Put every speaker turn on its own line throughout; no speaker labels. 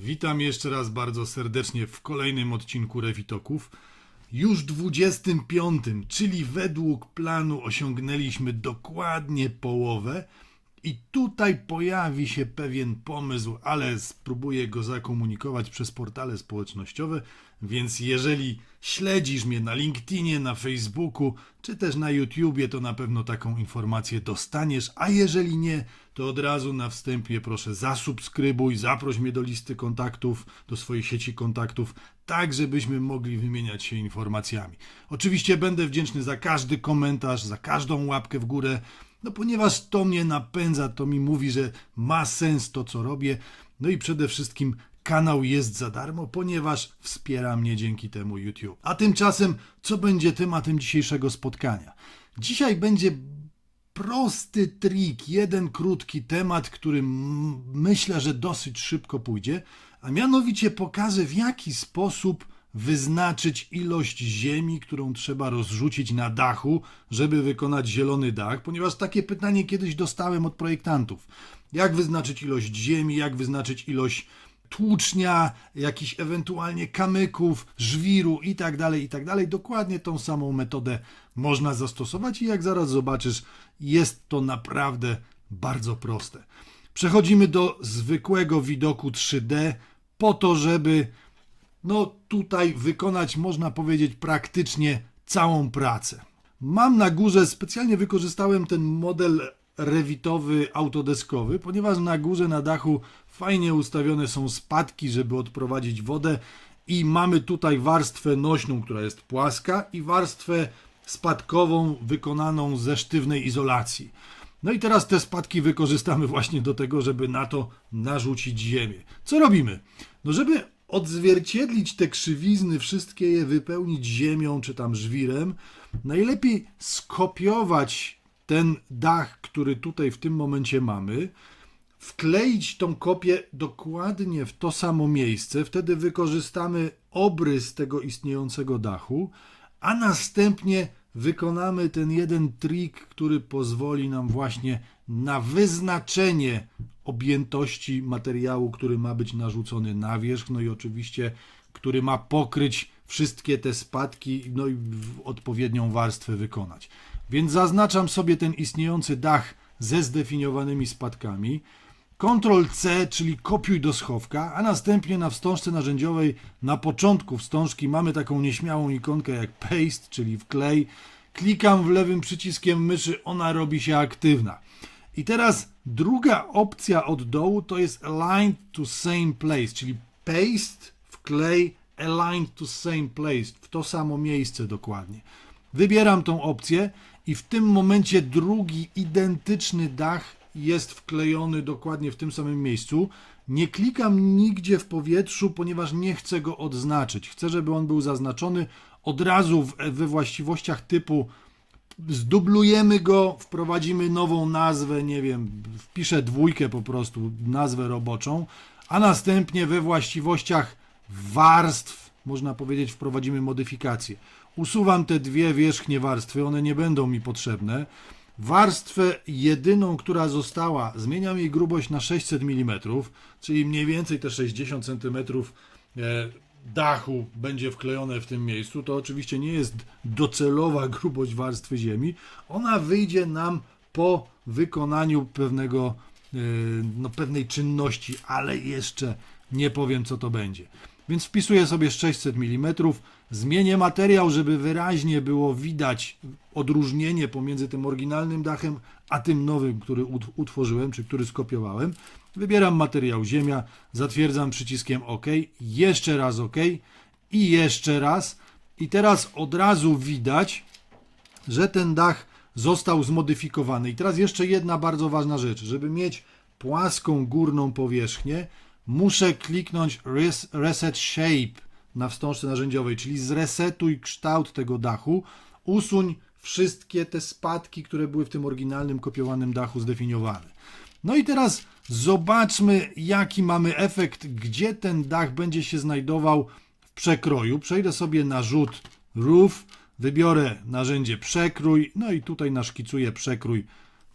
Witam jeszcze raz bardzo serdecznie w kolejnym odcinku Rewitoków. Już 25, czyli według planu osiągnęliśmy dokładnie połowę i tutaj pojawi się pewien pomysł, ale spróbuję go zakomunikować przez portale społecznościowe, więc jeżeli śledzisz mnie na LinkedInie, na Facebooku, czy też na YouTubie, to na pewno taką informację dostaniesz, a jeżeli nie, to od razu na wstępie proszę zasubskrybuj, zaproś mnie do listy kontaktów, do swojej sieci kontaktów, tak żebyśmy mogli wymieniać się informacjami. Oczywiście będę wdzięczny za każdy komentarz, za każdą łapkę w górę, no ponieważ to mnie napędza, to mi mówi, że ma sens to, co robię. No i przede wszystkim kanał jest za darmo, ponieważ wspiera mnie dzięki temu YouTube. A tymczasem, co będzie tematem dzisiejszego spotkania? Dzisiaj będzie prosty trik, jeden krótki temat, który myślę, że dosyć szybko pójdzie, a mianowicie pokażę w jaki sposób wyznaczyć ilość ziemi, którą trzeba rozrzucić na dachu, żeby wykonać zielony dach, ponieważ takie pytanie kiedyś dostałem od projektantów. Jak wyznaczyć ilość ziemi, jak wyznaczyć ilość tłucznia, jakichś ewentualnie kamyków, żwiru i tak dalej, i tak dalej. Dokładnie tą samą metodę można zastosować i jak zaraz zobaczysz, jest to naprawdę bardzo proste. Przechodzimy do zwykłego widoku 3D po to, żeby no tutaj wykonać, można powiedzieć, praktycznie całą pracę. Mam na górze, specjalnie wykorzystałem ten model rewitowy autodeskowy, ponieważ na górze, na dachu fajnie ustawione są spadki, żeby odprowadzić wodę i mamy tutaj warstwę nośną, która jest płaska i warstwę spadkową wykonaną ze sztywnej izolacji. No i teraz te spadki wykorzystamy właśnie do tego, żeby na to narzucić ziemię. Co robimy? No żeby odzwierciedlić te krzywizny, wszystkie je wypełnić ziemią czy tam żwirem, najlepiej skopiować ten dach, który tutaj w tym momencie mamy, wkleić tą kopię dokładnie w to samo miejsce, wtedy wykorzystamy obrys tego istniejącego dachu, a następnie wykonamy ten jeden trik, który pozwoli nam właśnie na wyznaczenie objętości materiału, który ma być narzucony na wierzch, no i oczywiście, który ma pokryć wszystkie te spadki, no i odpowiednią warstwę wykonać. Więc zaznaczam sobie ten istniejący dach ze zdefiniowanymi spadkami. Ctrl C, czyli kopiuj do schowka, a następnie na wstążce narzędziowej na początku wstążki mamy taką nieśmiałą ikonkę jak Paste, czyli wklej. Klikam w lewym przyciskiem myszy, ona robi się aktywna. I teraz druga opcja od dołu to jest Align to Same Place, czyli Paste, wklej, Align to Same Place, w to samo miejsce dokładnie. Wybieram tą opcję i w tym momencie drugi identyczny dach jest wklejony dokładnie w tym samym miejscu. Nie klikam nigdzie w powietrzu, ponieważ nie chcę go odznaczyć. Chcę, żeby on był zaznaczony od razu we właściwościach typu zdublujemy go, wprowadzimy nową nazwę, nie wiem, wpiszę dwójkę po prostu, nazwę roboczą, a następnie we właściwościach warstw, można powiedzieć, wprowadzimy modyfikację. Usuwam te dwie wierzchnie warstwy, one nie będą mi potrzebne. Warstwę jedyną, która została, zmieniam jej grubość na 600 mm, czyli mniej więcej te 60 cm dachu będzie wklejone w tym miejscu. To oczywiście nie jest docelowa grubość warstwy ziemi. Ona wyjdzie nam po wykonaniu pewnego, e, no, pewnej czynności, ale jeszcze nie powiem, co to będzie. Więc wpisuję sobie 600 mm, zmienię materiał, żeby wyraźnie było widać odróżnienie pomiędzy tym oryginalnym dachem, a tym nowym, który ut- utworzyłem, czy który skopiowałem. Wybieram materiał ziemia, zatwierdzam przyciskiem OK, jeszcze raz OK i jeszcze raz. I teraz od razu widać, że ten dach został zmodyfikowany. I teraz jeszcze jedna bardzo ważna rzecz. Żeby mieć płaską górną powierzchnię, muszę kliknąć res, Reset Shape na wstążce narzędziowej, czyli zresetuj kształt tego dachu, usuń wszystkie te spadki, które były w tym oryginalnym kopiowanym dachu zdefiniowane. No i teraz zobaczmy, jaki mamy efekt, gdzie ten dach będzie się znajdował w przekroju. Przejdę sobie na rzut Roof, wybiorę narzędzie przekrój, no i tutaj naszkicuję przekrój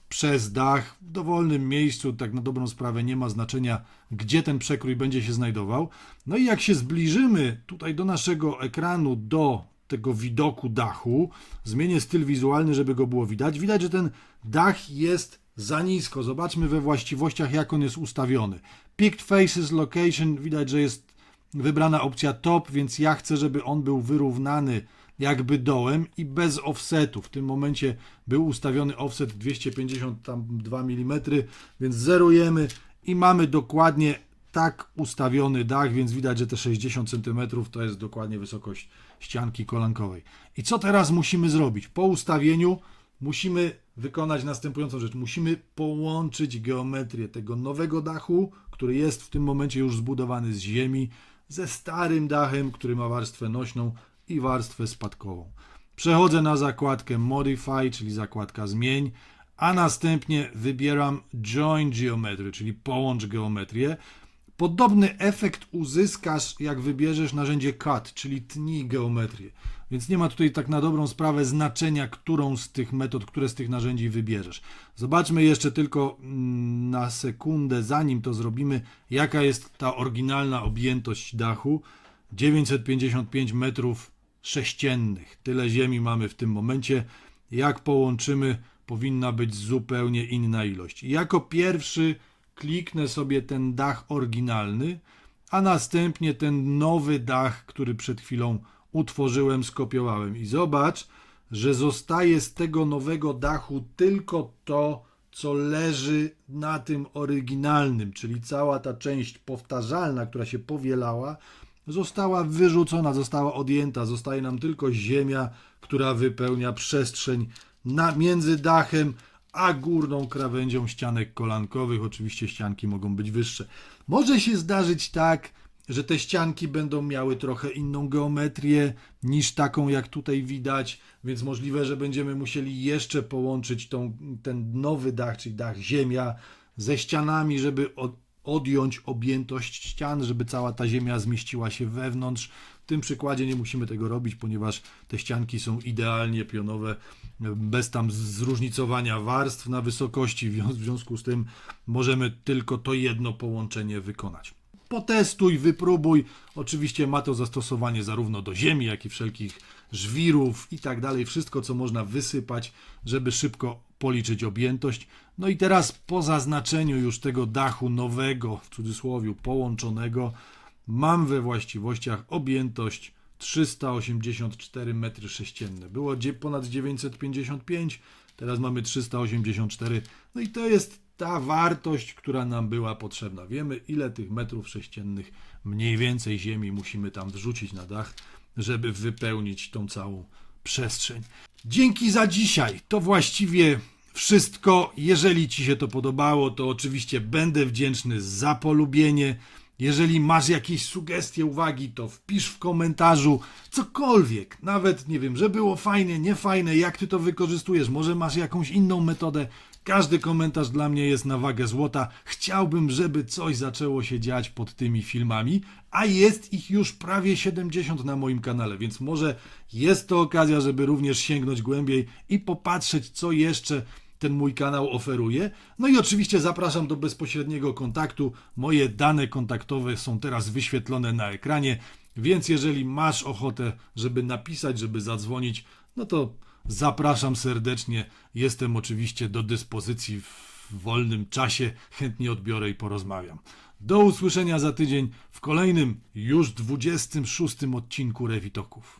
przez dach w dowolnym miejscu, tak na dobrą sprawę nie ma znaczenia, gdzie ten przekrój będzie się znajdował. No i jak się zbliżymy tutaj do naszego ekranu, do tego widoku dachu, zmienię styl wizualny, żeby go było widać. Widać, że ten dach jest za nisko. Zobaczmy we właściwościach, jak on jest ustawiony. Picked Faces Location, widać, że jest wybrana opcja top, więc ja chcę, żeby on był wyrównany jakby dołem i bez offsetu. W tym momencie był ustawiony offset 252 mm, więc zerujemy i mamy dokładnie tak ustawiony dach, więc widać, że te 60 cm to jest dokładnie wysokość ścianki kolankowej. I co teraz musimy zrobić? Po ustawieniu musimy wykonać następującą rzecz. Musimy połączyć geometrię tego nowego dachu, który jest w tym momencie już zbudowany z ziemi, ze starym dachem, który ma warstwę nośną i warstwę spadkową. Przechodzę na zakładkę Modify, czyli zakładka Zmień, a następnie wybieram Join Geometry, czyli połącz geometrię. Podobny efekt uzyskasz, jak wybierzesz narzędzie Cut, czyli tnij geometrię. Więc nie ma tutaj tak na dobrą sprawę znaczenia, którą z tych metod, które z tych narzędzi wybierzesz. Zobaczmy jeszcze tylko mm, na sekundę, zanim to zrobimy, jaka jest ta oryginalna objętość dachu. 955 metrów sześciennych. Tyle ziemi mamy w tym momencie. Jak połączymy, powinna być zupełnie inna ilość. Jako pierwszy kliknę sobie ten dach oryginalny, a następnie ten nowy dach, który przed chwilą utworzyłem, skopiowałem. I zobacz, że zostaje z tego nowego dachu tylko to, co leży na tym oryginalnym, czyli cała ta część powtarzalna, która się powielała, została wyrzucona, została odjęta. Zostaje nam tylko ziemia, która wypełnia przestrzeń na, między dachem a górną krawędzią ścianek kolankowych. Oczywiście ścianki mogą być wyższe. Może się zdarzyć tak, że te ścianki będą miały trochę inną geometrię niż taką, jak tutaj widać, więc możliwe, że będziemy musieli jeszcze połączyć tą, ten nowy dach, czyli dach ziemia, ze ścianami, żeby od, odjąć objętość ścian, żeby cała ta ziemia zmieściła się wewnątrz. W tym przykładzie nie musimy tego robić, ponieważ te ścianki są idealnie pionowe, bez tam zróżnicowania warstw na wysokości. W zwią- w związku z tym możemy tylko to jedno połączenie wykonać. Potestuj, wypróbuj. Oczywiście ma to zastosowanie zarówno do ziemi, jak i wszelkich żwirów i tak dalej. Wszystko, co można wysypać, żeby szybko policzyć objętość. No i teraz po zaznaczeniu już tego dachu nowego, w cudzysłowie połączonego, mam we właściwościach objętość 384 m3. Było ponad 955, teraz mamy 384. No i to jest ta wartość, która nam była potrzebna. Wiemy, ile tych metrów sześciennych mniej więcej ziemi musimy tam wrzucić na dach, żeby wypełnić tą całą przestrzeń. Dzięki za dzisiaj. To właściwie wszystko. Jeżeli Ci się to podobało, to oczywiście będę wdzięczny za polubienie. Jeżeli masz jakieś sugestie, uwagi, to wpisz w komentarzu cokolwiek. Nawet nie wiem, że było fajne, nie fajne, jak ty to wykorzystujesz. Może masz jakąś inną metodę. Każdy komentarz dla mnie jest na wagę złota. Chciałbym, żeby coś zaczęło się dziać pod tymi filmami, a jest ich już prawie 70 na moim kanale, więc może jest to okazja, żeby również sięgnąć głębiej i popatrzeć, co jeszcze ten mój kanał oferuje. No i oczywiście zapraszam do bezpośredniego kontaktu. Moje dane kontaktowe są teraz wyświetlone na ekranie, więc jeżeli masz ochotę, żeby napisać, żeby zadzwonić, no to zapraszam serdecznie. Jestem oczywiście do dyspozycji w wolnym czasie. Chętnie odbiorę i porozmawiam. Do usłyszenia za tydzień w kolejnym, już 26 odcinku Rewitoków.